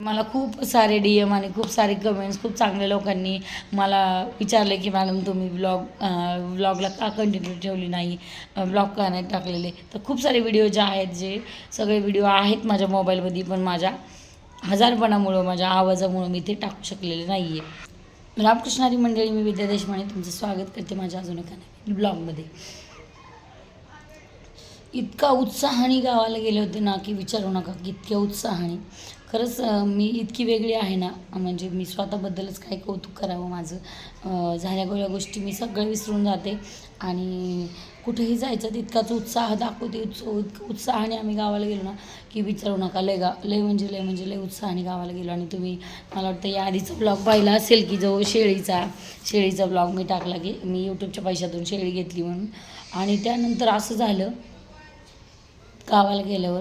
मला खूप सारे डी एम आणि खूप सारे कमेंट्स खूप चांगल्या लोकांनी मला विचारले की मॅडम तुम्ही ब्लॉग ब्लॉगला का कंटिन्यू ठेवली नाही? ब्लॉग का नाही टाकलेले? तर खूप सारे व्हिडिओ जे आहेत जे सगळे व्हिडिओ आहेत माझ्या मोबाईलमध्ये पण माझ्या हजारपणामुळं माझ्या आवाजामुळं मी ते टाकू शकलेले नाही आहे रामकृष्णारी मंडळी मी विद्या देशमाने तुमचं स्वागत करते माझ्या अजून एका ब्लॉगमध्ये इतका उत्साहाने गावाला गेले होते ना की विचारू नका की इतक्या उत्साहाने. खरंच मी इतकी वेगळी आहे ना म्हणजे मी स्वतःबद्दलच काय कौतुक करावं माझं. झाल्या गोळ्या गोष्टी मी सगळं विसरून जाते. आणि कुठेही जायचं तितकाच उत्साह दाखवते उत्स इतकं उत्साहाने आम्ही गावाला गेलो ना की विचारू नका लय गा लय म्हणजे लय म्हणजे लय उत्साहाने गावाला गेलो. आणि तुम्ही मला वाटतं या आधीचा ब्लॉग पाहिला असेल की जो शेळीचा शेळीचा ब्लॉग मी टाकला की मी यूट्यूबच्या पैशातून शेळी घेतली म्हणून. आणि त्यानंतर असं झालं गावाला गेल्यावर.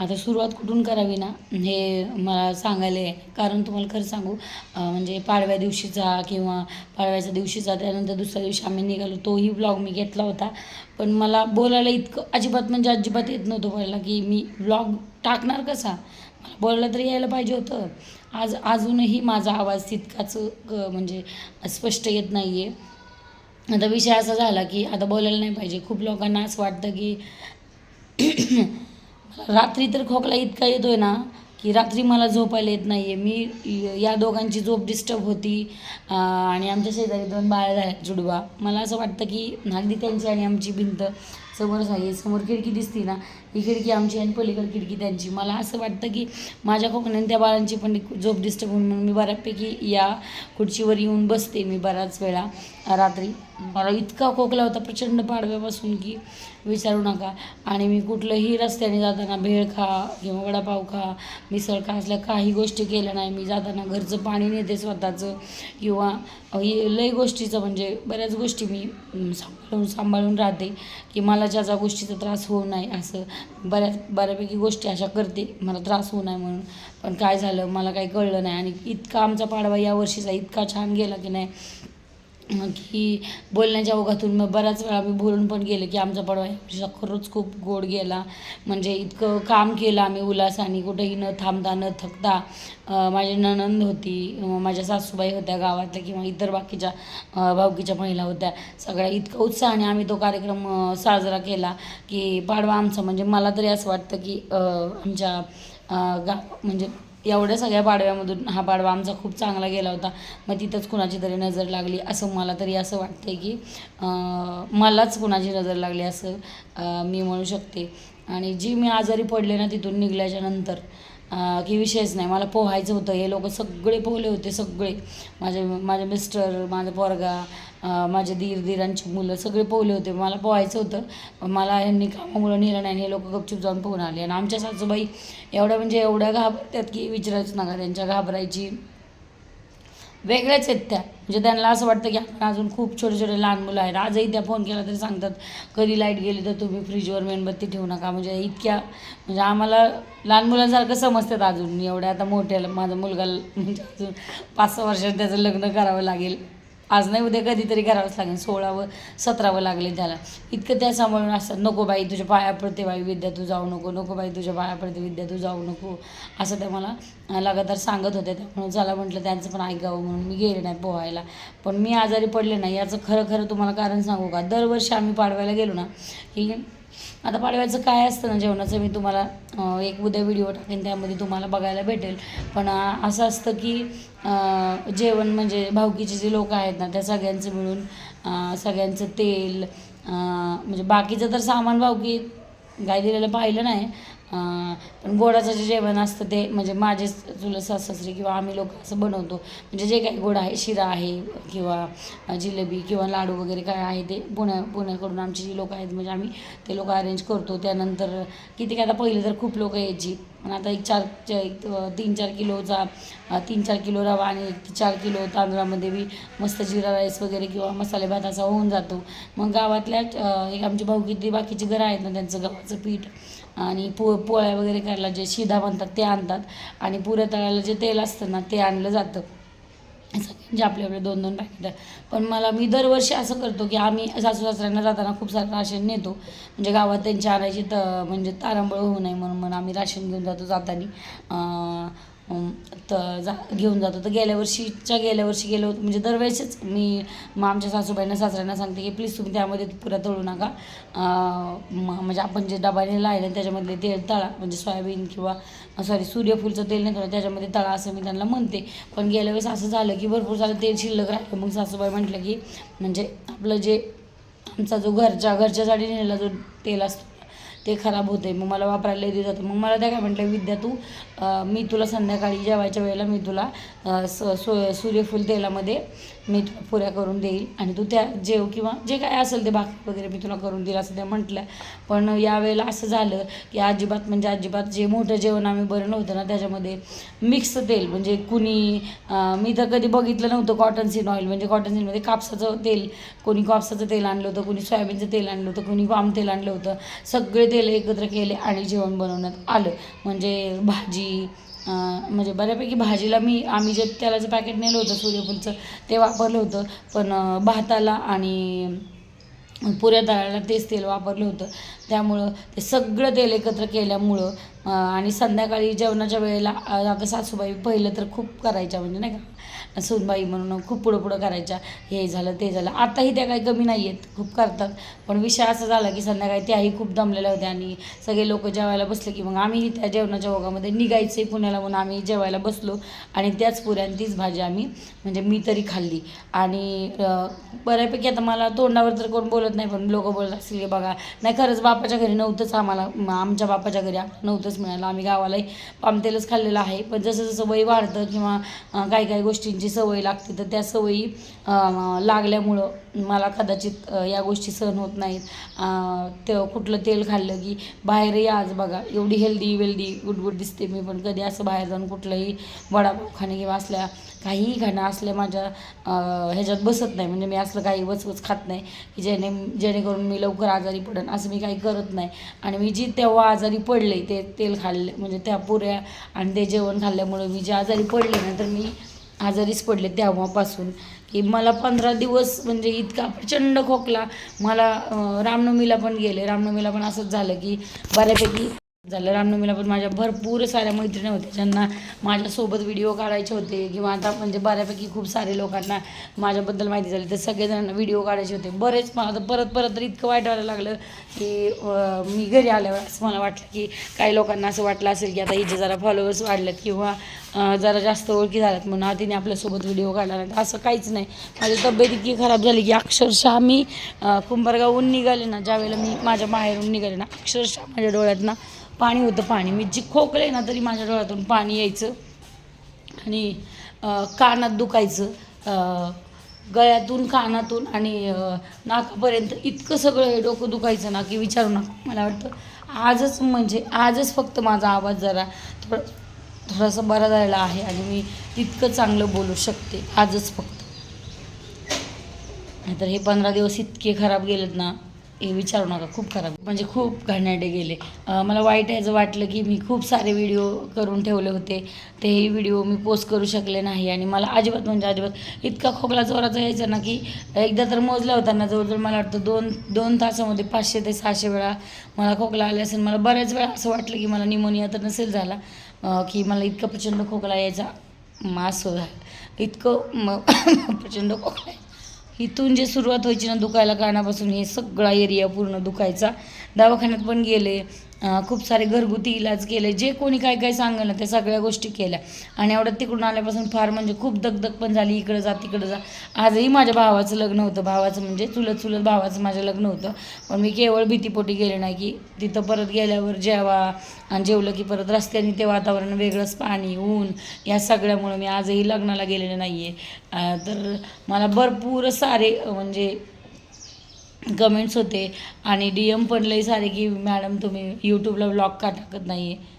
आता सुरुवात कुठून करावी ना हे मला सांगायला आहे कारण तुम्हाला खरं सांगू म्हणजे पाडव्या दिवशीचा किंवा पाडव्याच्या दिवशीचा त्यानंतर दुसऱ्या दिवशी आम्ही निघालो. तोही ब्लॉग मी घेतला होता. पण मला बोलायला इतकं अजिबात म्हणजे अजिबात येत नव्हतं बोलायला की मी ब्लॉग टाकणार कसा? मला बोलायला तरी यायला पाहिजे होतं. आज अजूनही माझा आवाज तितकाच म्हणजे स्पष्ट येत नाही आहे आता विषय असा झाला की आता बोलायला नाही पाहिजे. खूप लोकांना असं वाटतं की रात्री तर खोकला इतका येतो आहे ना की रात्री मला झोपायला येत नाही आहे मी या दोघांची झोप डिस्टर्ब होती. आणि आमच्या शेजारी दोन बाळ झाल्या जुडवा. मला असं वाटतं की अगदी त्यांची आणि आमची भिंत समोरच आहे समोर खिडकी दिसती ना ही खिडकी आमची आणि पलीकडे खिडकी त्यांची. मला असं वाटतं की माझ्या कोकणाने त्या बाळांची पण झोप डिस्टर्ब होऊन म्हणून मी बऱ्यापैकी या खुर्चीवर येऊन बसते मी बऱ्याच वेळा रात्री. मला इतका खोकला होता प्रचंड पाडव्यापासून की विचारू नका. आणि मी कुठलंही रस्त्याने जाताना भेळ खा किंवा वडापाव खा मिसळ खा असल्या काही गोष्टी केल्या नाही. मी जाताना घरचं पाणी नेते स्वतःचं किंवा लय गोष्टीचं म्हणजे बऱ्याच गोष्टी मी सांभाळून सांभाळून राहते की मला ज्या ज्या गोष्टीचा त्रास होऊ नये असं. बऱ्याच बऱ्यापैकी गोष्टी अशा करते मला त्रास होऊ नये म्हणून. पण काय झालं मला काही कळलं नाही. आणि इतका आमचा पाडवा यावर्षीचा इतका छान गेला की नाही की बोलण्याच्या ओघातून मग बऱ्याच वेळा मी बोलून पण गेले की आमचा पडवा यावर्षीचा खरंच खूप गोड गेला. म्हणजे इतकं काम केलं आम्ही उल्हासाने कुठेही न थांबता न थकता. माझी नणंद होती माझ्या सासूबाई होत्या गावातल्या किंवा इतर बाकीच्या भावकीच्या महिला होत्या. सगळ्या इतकं उत्साहाने आम्ही तो कार्यक्रम साजरा केला की पाडवा आमचा. म्हणजे मला तरी असं वाटतं की आमच्या गाव गा म्हणजे एवढ्या सगळ्या पाडव्यामधून हा पाडवा आमचा खूप चांगला गेला होता. मग तिथंच कुणाची तरी नजर लागली. असं मला तरी असं वाटते की मलाच कुणाची नजर लागली असं मी म्हणू शकते. आणि जी मी आजारी पडले ना तिथून निघल्याच्या नंतर की विषयच नाही. मला पोहायचं होतं. हे लोक सगळे पोहले होते सगळे. माझे माझे मिस्टर माझा पोरगा माझे दीर दीरांची मुलं सगळे पोहले होते. मला पोहायचं होतं. मला यांनी कामामुळं नेलं नाही हे लोक गपचूप जाऊन पोहून आले. आणि आमच्या सासूबाई एवढ्या म्हणजे एवढ्या घाबरतात की विचारायचं नका त्यांच्या घाबरायची. वेगळ्याच आहेत त्या. म्हणजे त्यांना असं वाटतं की आपण अजून खूप छोटे छोटे लहान मुलं आहेत. आजही त्या फोन केला तरी सांगतात कधी लाइट गेली तर तुम्ही फ्रीजवर मेणबत्ती ठेवू नका. म्हणजे इतक्या म्हणजे आम्हाला लहान मुलांसारखं समजतात अजून. एवढ्या आता मोठ्याला माझा मुलगा म्हणजे अजून पाच सहा वर्षात त्याचं लग्न करावं लागेल. आज नाही उद्या कधीतरी करावंच लागेल. सोळावं सतरावं लागले त्याला. इतकं त्या सांभाळून असतात नको बाई तुझ्या पाया पडते बाई विद्या तू जाऊ नको. नको बाई तुझ्या पाया पडते विद्या तू जाऊ नको. असं त्या मला लगातार सांगत होत्या. त्यामुळे चला म्हटलं त्यांचं पण ऐकावं म्हणून मी गेले नाही पोहायला. पण मी आजारी पडले नाही याचं खरं खरं तुम्हाला कारण सांगू का? दरवर्षी आम्ही पाडवायला गेलो ना की आता पाडव्याचं काय असतं ना जेवणाचं मी तुम्हाला एक उद्या व्हिडिओ टाकेन त्यामध्ये तुम्हाला बघायला भेटेल. पण असं असतं की जेवण म्हणजे भावकीचे जे लोक आहेत ना त्या सगळ्यांचं मिळून सगळ्यांचं तेल म्हणजे बाकीचं तर सामान भावकी काय दिलेलं पाहिलं नाही पण गोडाचं जे जेवण असतं ते म्हणजे माझे चुलत सासरे किंवा आम्ही लोक असं बनवतो. म्हणजे जे काही गोड आहे शिरा आहे किंवा जिलेबी किंवा लाडू वगैरे काय आहे ते पुण्या पुण्याकडून आमची जी लोक आहेत म्हणजे आम्ही ते लोक अरेंज करतो. त्यानंतर किती काय आता पहिले तर खूप लोक यायची. पण आता एक चार एक तीन चार किलोचा तीन चार किलो रवा आणि एक चार किलो तांदळामध्ये बी मस्त जिरा राईस वगैरे किंवा मसाले भात असा होऊन जातो. मग गावातल्या एक आमची भाऊ किती बाकीची घरं आहेत ना त्यांचं गव्हाचं पीठ आणि पो पोळ्या वगैरे करायला जे शिधा म्हणतात ते आणतात. आणि पुऱ्या तळायला जे तेल असतं ना ते आणलं जातं. सगळ्यांचे आपले आपले दोन दोन पॅकेट पण मला मी दरवर्षी असं करतो की आम्ही सासू सासऱ्यांना जाताना खूप सारं राशन नेतो. म्हणजे गावात त्यांची आणायची त म्हणजे तारांबळ होऊ नये म्हणून म्हणून आम्ही राशन घेऊन जातो जाताना. तर जा घेऊन जातो. तर गेल्या वर्षीच्या गेल्या वर्षी गेलो होतो. म्हणजे दरवेळेसच मी मग आमच्या सासूबाईंना सासऱ्यांना सांगते की प्लीज तुम्ही त्यामध्ये पुरा तळू नका. म्हणजे आपण जे डबा नेला आहे ना त्याच्यामधले तेल तळा. म्हणजे सोयाबीन किंवा सॉरी सूर्यफूलचं तेल नाही तळा त्याच्यामध्ये तळा असं मी त्यांना म्हणते. पण गेल्या वेळेस असं झालं की भरपूर झालं तेल शिल्लक राहिलं. मग सासूबाई म्हटलं की म्हणजे आपलं जे आमचा जो घरच्या घरच्यासाठी नेलेला जो तेल असतो ते खराब होते मग मला वापरायला दिलं जातं. मग मला त्या काय म्हटलं विद्या तू मी तुला संध्याकाळी जेवायच्या वेळेला मी तुला स सो सूर्यफूल तेलामध्ये मी तुला पुऱ्या करून देईल आणि तू त्या जेव किंवा जे काय असेल ते भाकरी वगैरे मी तुला करून देईल असं त्या म्हटलं पण यावेळेला असं झालं की अजिबात म्हणजे अजिबात जे मोठं जेवण आम्ही बरं नव्हतं ना त्याच्यामध्ये मिक्स तेल म्हणजे कुणी मी तर कधी बघितलं नव्हतं कॉटन सीन ऑइल म्हणजे कॉटन सीनमध्ये कापसाचं तेल कोणी कापसाचं तेल आणलं होतं कोणी सोयाबीनचं तेल आणलं होतं कोणी पाम तेल आणलं होतं. सगळे तेल एकत्र केले आणि जेवण बनवण्यात आलं. म्हणजे भाजी म्हणजे बऱ्यापैकी भाजीला मी आम्ही जे तेलाचं पॅकेट नेलं होतं सूर्यफूलचं ते वापरलं होतं. पण भाताला आणि पुऱ्या तळायला तेच तेल वापरलं होतं. त्यामुळं ते सगळं तेल एकत्र केल्यामुळं आणि संध्याकाळी जेवणाच्या वेळेला आता सासूबाई पहिलं तर खूप करायच्या म्हणजे नाही का? सूनबाई म्हणून खूप पुढं पुढं करायच्या. हे झालं ते झालं. आताही त्या काही कमी नाही आहेत खूप करतात. पण विषय असा झाला की संध्याकाळी त्याही खूप दमलेल्या होत्या आणि सगळे लोक जेवायला बसले की मग आम्ही त्या जेवणाच्या ओघामध्ये निघायचे पुण्याला म्हणून आम्ही जेवायला बसलो आणि त्याच पुऱ्या तीच भाजी आम्ही म्हणजे मी तरी खाल्ली. आणि बऱ्यापैकी आता मला तोंडावर तर कोण बोलत नाही पण लोक बोलत असतील की बघा नाही खरंच बापाच्या घरी नव्हतंच आम्हाला आमच्या बापाच्या घरी नव्हतंच मिळालं. आम्ही गावालाही पामतेलच खाल्लेलं आहे. पण जसं जसं वय वाढतं किंवा काही काही गोष्टी गोष्टींची सवय लागते तर त्या सवयी लागल्यामुळं मला कदाचित या गोष्टी सहन होत नाहीत. ते कुठलं तेल खाल्लं की बाहेरही आज बघा एवढी हेल्दी वेल्दी गुडगुड दिसते मी पण कधी असं बाहेर जाऊन कुठलंही वडापाव खाणे किंवा असल्या काहीही खाणं असल्या माझ्या ह्याच्यात बसत नाही. म्हणजे मी असलं काही वचवच खात नाही की जेणे जेणेकरून मी लवकर आजारी पडेन असं मी काही करत नाही. आणि मी जी तेव्हा आजारी पडले ते तेल खाल्ले म्हणजे त्या पुऱ्या आणि ते जेवण खाल्ल्यामुळे मी जे आजारी पडले ना तर मी आजारीच पडले तेव्हापासून. की मला पंधरा दिवस म्हणजे इतका प्रचंड खोकला. मला रामनवमीला पण गेले. रामनवमीला पण असंच झालं की बऱ्यापैकी झालं. रामनवमीला पण माझ्या भरपूर साऱ्या मैत्रिणी होत्या. ज्यांना माझ्यासोबत व्हिडिओ काढायचे होते किंवा आता म्हणजे बऱ्यापैकी खूप सारे लोकांना माझ्याबद्दल माहिती झाली. तर सगळेजणांना व्हिडिओ काढायचे होते. बरेच मला तर परत परत तर इतकं वाईट व्हायला लागलं की मी घरी आल्यावर असं मला वाटलं की काही लोकांना असं वाटलं असेल की आता हिचे जरा फॉलोअर्स वाढलेत किंवा जरा जास्त ओळखी झाल्यात म्हणून हा तिने आपल्यासोबत व्हिडिओ काढला नाही. असं काहीच नाही. माझी तब्येत इतकी खराब झाली की अक्षरशः मी कुंभारगावहून निघाले ना ज्यावेळेला मी माझ्या माहेरून निघाले ना अक्षरशः माझ्या डोळ्यात ना पाणी होतं पाणी. मी जी खोकले ना तरी माझ्या डोळ्यातून पाणी यायचं आणि कानात दुखायचं. गळ्यातून कानातून आणि नाकापर्यंत इतकं सगळं हे डोकं दुखायचं ना की विचारू नका. मला वाटतं आजच म्हणजे आजच फक्त माझा आवाज जरा थोडं थोडासा बरा झालेला आहे आणि मी तितकं चांगलं बोलू शकते. आजच फक्त. नाहीतर हे पंधरा दिवस इतके खराब गेलेत ना. हे विचारू नका खूप खराब. म्हणजे खूप घाणेरडे गेले. मला वाईट याचं वाटलं की मी खूप सारे व्हिडिओ करून ठेवले होते. तेही व्हिडिओ मी पोस्ट करू शकले नाही आणि मला अजिबात म्हणजे अजिबात इतका खोकला जोराचा यायचा ना की एकदा तर मोजला होता ना जवळजवळ मला वाटतं दोन दोन तासामध्ये पाचशे ते सहाशे वेळा मला खोकला आले असेल. मला बऱ्याच वेळा असं वाटलं की मला निमोनिया तर नसेल झाला की मला इतका प्रचंड खोकला यायचा. मास झाला इतकं प्रचंड खोकला इथून जे सुरुवात व्हायची ना दुखायला कानापासून हे सगळा एरिया पूर्ण दुखायचा. दवाखान्यात पण गेले खूप सारे घरगुती इलाज केले जे कोणी काय काय सांगेल ना त्या सगळ्या गोष्टी केल्या. आणि एवढं तिकडून आल्यापासून फार म्हणजे खूप दगदग पण झाली इकडं जा तिकडं जा. आजही माझ्या भावाचं लग्न होतं भावाचं म्हणजे चुलत चुलत भावाचं माझं लग्न होतं. पण मी केवळ भीतीपोटी गेले नाही की तिथं परत गेल्यावर जेवा आणि जेवलं की परत रस्त्याने ते वातावरण वेगळंच पाणी ऊन या सगळ्यामुळं मी आजही लग्नाला गेलेलं नाही आहे तर मला भरपूर सारे म्हणजे कमेंट्स होते. आणि डी एम पण लई सारे की मॅडम तुम्ही यूट्यूबला ब्लॉग का टाकत नाही आहे.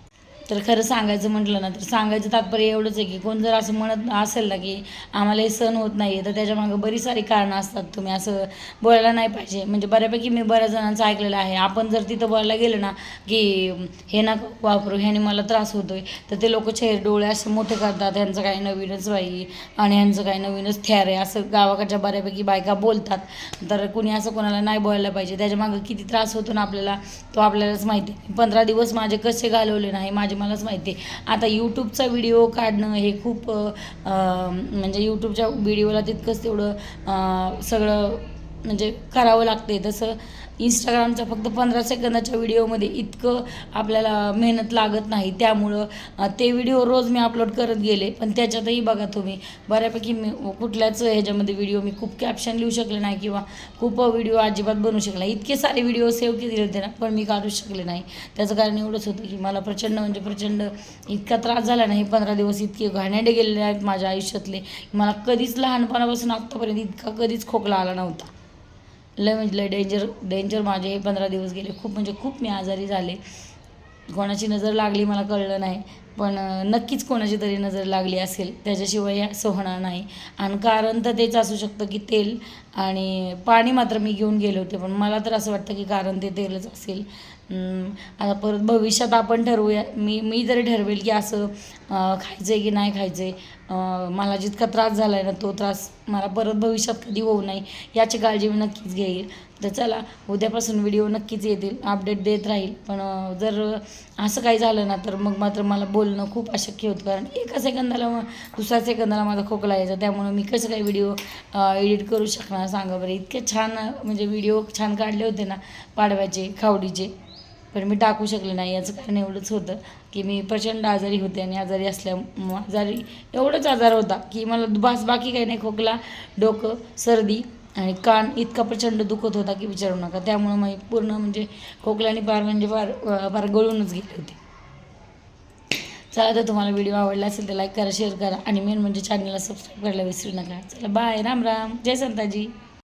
तर खरं सांगायचं म्हटलं ना तर सांगायचं तात्पर्य एवढंच आहे की कोण जर असं म्हणत असेल ना की आम्हाला हे सण होत नाही आहे तर त्याच्यामागं बरी सारी कारणं असतात. तुम्ही असं बोलायला नाही पाहिजे. म्हणजे बऱ्यापैकी मी बऱ्याच जणांचं ऐकलेलं आहे. आपण जर तिथं बोलायला गेलं ना की हे ना वापरू ह्याने मला त्रास होतोय. तर ते लोक चेहरे डोळे असे मोठे करतात. ह्यांचं काही नवीनच बाई आणि ह्यांचं काही नवीनच थ्यार आहे. असं गावाकडच्या बऱ्यापैकी बायका बोलतात. तर कुणी असं कोणाला नाही बोलायला पाहिजे. त्याच्यामागं किती त्रास होतो ना आपल्याला तो आपल्यालाच माहिती आहे. पंधरा दिवस माझे कसे घालवले नाही माझे मलाच माहिती आहे. आता यूट्यूबचा व्हिडिओ काढणं हे खूप म्हणजे यूट्यूबच्या व्हिडिओला तितकंच तेवढं सगळं म्हणजे करावं लागते तसं इंस्टाग्रामच्या फक्त पंधरा सेकंदाच्या व्हिडिओमध्ये इतकं आपल्याला मेहनत लागत नाही. त्यामुळं ते व्हिडिओ रोज मी अपलोड करत गेले. पण त्याच्यातही बघा तुम्ही बऱ्यापैकी मी कुठल्याच ह्याच्यामध्ये व्हिडिओ मी खूप कॅप्शन लिहू शकले नाही किंवा खूप व्हिडिओ अजिबात बनवू शकला इतके सारे व्हिडिओ सेव्ह केले होते ना पण मी काढू शकले नाही. त्याचं कारण एवढंच होतं की मला प्रचंड म्हणजे प्रचंड इतका त्रास झाला नाही. पंधरा दिवस इतके घाणेडे गेलेले आहेत माझ्या आयुष्यातले. मला कधीच लहानपणापासून आत्तापर्यंत इतका कधीच खोकला आला नव्हता. लय म्हणजे लय डेंजर डेंजर माझे हे पंधरा दिवस गेले. खूप म्हणजे खूप मी आजारी झाले. कोणाची नजर लागली मला कळलं नाही. पण नक्कीच कोणाची तरी नजर लागली असेल. त्याच्याशिवाय असं होणार नाही. आणि कारण तर तेच असू शकतं की तेल आणि पाणी मात्र मी घेऊन गेले होते. पण मला तर असं वाटतं की कारण ते तेलच असेल. आता परत भविष्यात आपण ठरवूया. मी मी जरी ठरवेल की असं खायचं आहे की नाही खायचं आहे मला जितका त्रास झाला आहे ना तो त्रास मला परत भविष्यात कधी होऊ नये याची काळजी मी नक्कीच घेईल. तर चला उद्यापासून व्हिडिओ नक्कीच येतील अपडेट देत राहील. पण जर असं काही झालं ना तर मग मात्र मला बोलणं खूप अशक्य होतं. कारण एका सेकंदाला मग दुसऱ्या सेकंदाला माझा खोकला यायचा. त्यामुळं मी कसं काही व्हिडिओ एडिट करू शकणार सांगा बरं? इतके छान म्हणजे व्हिडिओ छान काढले होते ना पाडव्याचे खावडीचे. पण मी टाकू शकले नाही याचं कारण एवढंच होतं की मी प्रचंड आजारी होते आणि आजारी असल्या आजारी एवढंच आजार होता की मला बास बाकी काही नाही खोकला डोकं सर्दी आणि कान इतका प्रचंड दुखत होता की विचारू नका. त्यामुळं मी पूर्ण म्हणजे खोकल्याने फार म्हणजे फार फार गळूनच गेले होते. चला तर तुम्हाला व्हिडिओ आवडला असेल तर लाईक करा शेअर करा आणि मेन म्हणजे चॅनलला सबस्क्राईब करायला विसरू नका. चला बाय राम राम. जय संताजी.